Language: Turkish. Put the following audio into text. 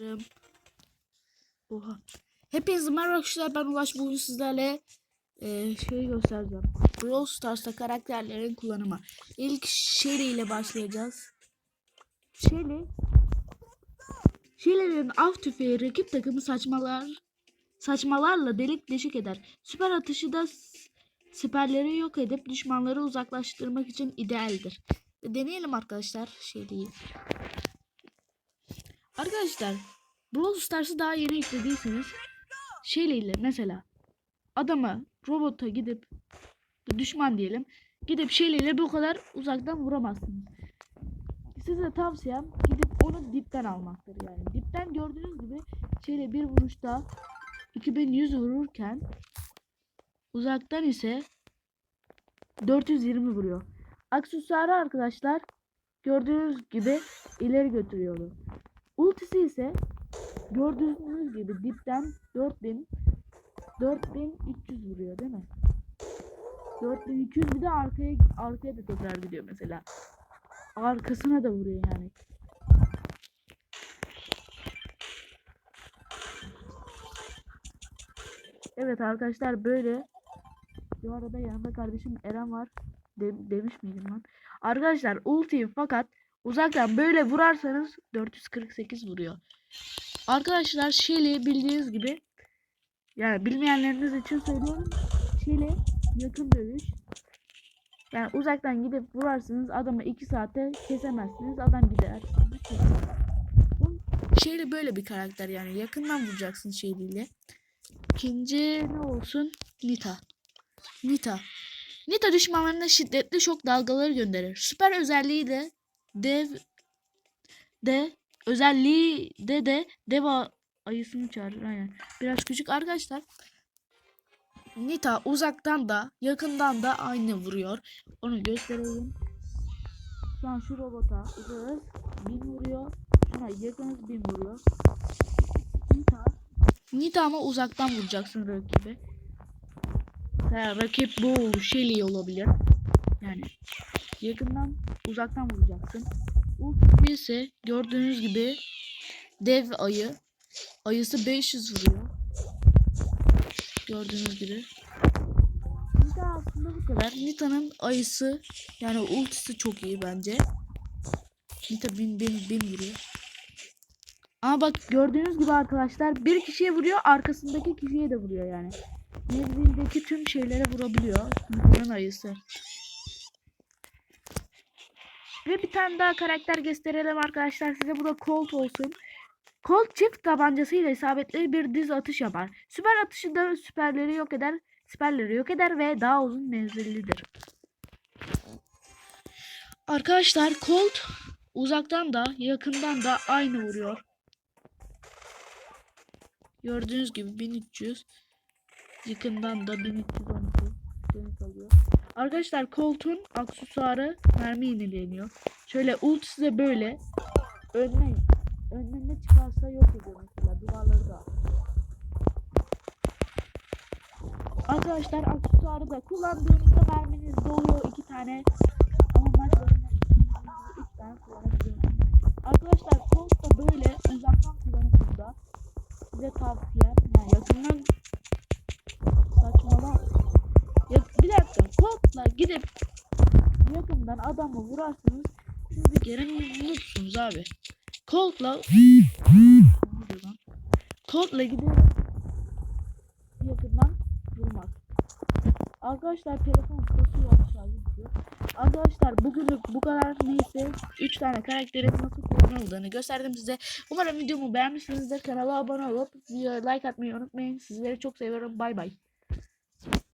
Umarım. Oha. Hepinize merhaba arkadaşlar ben Ulaş bugün sizlerle e, şey göstereceğim. Brawl Stars'ta karakterlerin kullanımı. İlk Shelly ile başlayacağız. Shelly Shelly'lerin av tüfeği rakip takımı saçmalar saçmalarla delik deşik eder. Süper atışı da siperleri yok edip düşmanları uzaklaştırmak için idealdir. Deneyelim arkadaşlar Shelly'yi. Arkadaşlar Brawl Stars'ı daha yeni yüklediyseniz şeyle mesela adama robota gidip düşman diyelim gidip şeyle bu kadar uzaktan vuramazsınız. Size tavsiyem gidip onu dipten almaktır yani. Dipten gördüğünüz gibi şeyle bir vuruşta 2100 vururken uzaktan ise 420 vuruyor. Aksesuarı arkadaşlar gördüğünüz gibi ileri götürüyordu. Ultisi ise gördüğünüz gibi dipten 4000 4300 vuruyor değil mi? 4200 bir de arkaya arkaya da tekrar gidiyor mesela. Arkasına da vuruyor yani. Evet arkadaşlar böyle. Bu arada yanında kardeşim Eren var. De- demiş miydim lan? Arkadaşlar ultiyi fakat uzaktan böyle vurarsanız 448 vuruyor. Arkadaşlar Shelly bildiğiniz gibi yani bilmeyenleriniz için söylüyorum. Shelly yakın dövüş. Yani uzaktan gidip vurarsınız adamı 2 saate kesemezsiniz. Adam gider. Shelly böyle bir karakter yani. Yakından vuracaksın Shelly ile. İkinci ne olsun? Nita. Nita. Nita düşmanlarına şiddetli şok dalgaları gönderir. Süper özelliği de dev de özelliği de de dev ayısını çağırır aynen. Biraz küçük arkadaşlar. Nita uzaktan da yakından da aynı vuruyor. Onu göstereyim. Şu an şu robota uzağız. Bin vuruyor. Şuna yakınız bin vuruyor. Nita. Nita ama uzaktan vuracaksın rakibi. Ha, rakip bu Shelly olabilir. Yani yakından uzaktan vuracaksın. Ulti ise gördüğünüz gibi dev ayı. Ayısı 500 vuruyor. Gördüğünüz gibi. Nita aslında bu kadar. Nita'nın ayısı yani ultisi çok iyi bence. Nita 1000 1000 1000 vuruyor. Ama bak gördüğünüz gibi arkadaşlar bir kişiye vuruyor arkasındaki kişiye de vuruyor yani. Mevzildeki tüm şeylere vurabiliyor. Nita'nın ayısı. Ve bir tane daha karakter gösterelim arkadaşlar size. Bu da Colt olsun. Colt çift tabancasıyla isabetli bir diz atış yapar. Süper atışı da süperleri yok eder. Süperleri yok eder ve daha uzun menzillidir. Arkadaşlar Colt uzaktan da yakından da aynı vuruyor. Gördüğünüz gibi 1300 yakından da 1312 dönüş alıyor. Arkadaşlar Colt'un aksesuarı mermi yenileniyor. Şöyle ultisi de böyle. Önüne, önüne çıkarsa yok ediyor mesela duvarları da. Arkadaşlar aksesuarı da kullandığınızda merminiz doluyor iki tane. Gidip yakından adamı vurarsınız siz bir kere mutlusunuz abi. Colt'la? Colt'la gidip yakından vurmak. Arkadaşlar telefon kasıyor şarjı bitiyor. Arkadaşlar bugünlük bu kadar neyse 3 tane karakterin nasıl kullanıldığını gösterdim size. Umarım videomu beğenmişsinizdir. Kanala abone olup like atmayı unutmayın. Sizleri çok seviyorum. Bay bay.